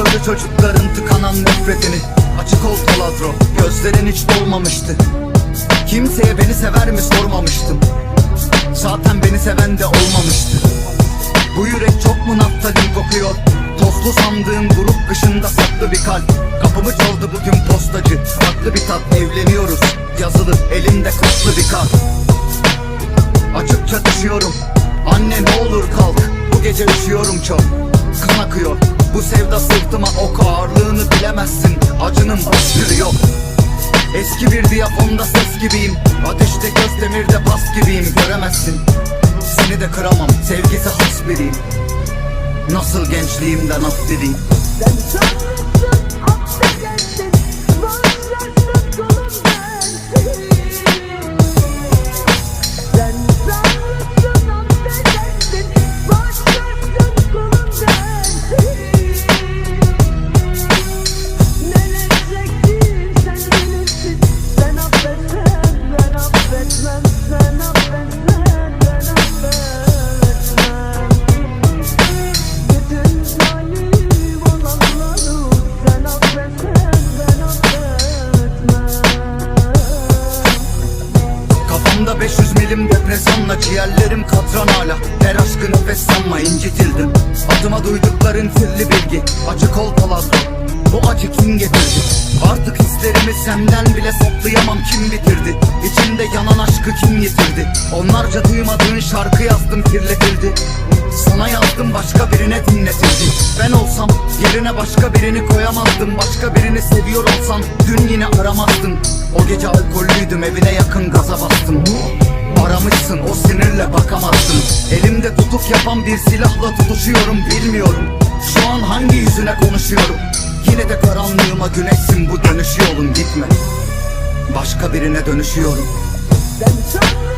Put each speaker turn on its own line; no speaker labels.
Nice çocukların tıkanan nefretini. Açık ol taladro Gözlerin hiç dolmamıştı. Kimseye beni sever mi sormamıştım. Zaten beni seven de olmamıştı. Bu yürek çok mu naftalin kokuyor? Tozlu sandığım grup kışında saklı bir kalp. Kapımı çaldı bugün postacı. Farklı bir tat evleniyoruz. Yazılı elimde kaslı bir kart Açıkça düşüyorum. Anne ne olur kalk. Bu gece üşüyorum çok. Kan akıyor Bu sevda sırtıma ok ağırlığını bilemezsin. Acının başlığı yok. Eski bir diyafonda ses gibiyim. Ateşte göz demirde pas gibiyim. Göremezsin. Seni de kıramam. Sevgisi has biriyim. Nasıl gençliğimden af dileyim depresyonla Ciğerlerim katran hala. Her aşkı nefes sanma incitildim. Adıma duydukların sirli bilgi. Acı kol palazzo Bu acı kim getirdi? Artık hislerimi senden bile saklayamam kim bitirdi? İçimde yanan aşkı kim yitirdi? Onlarca duymadığın şarkı yazdım kirletildi. Sana yazdım başka birine dinletildi. Ben olsam yerine başka birini koyamazdım. Başka birini seviyor olsan dün yine aramazdın. O gece alkollüydüm evine yakın gaza bastım bakamazsın O sinirle bakamazsın. Elimde tutuk yapan bir silahla tutuşuyorum bilmiyorum. Şu an hangi yüzüne konuşuyorum? Yine de karanlığıma güneşsin bu dönüş yolun gitme. Başka birine dönüşüyorum.
Ben çağırdım,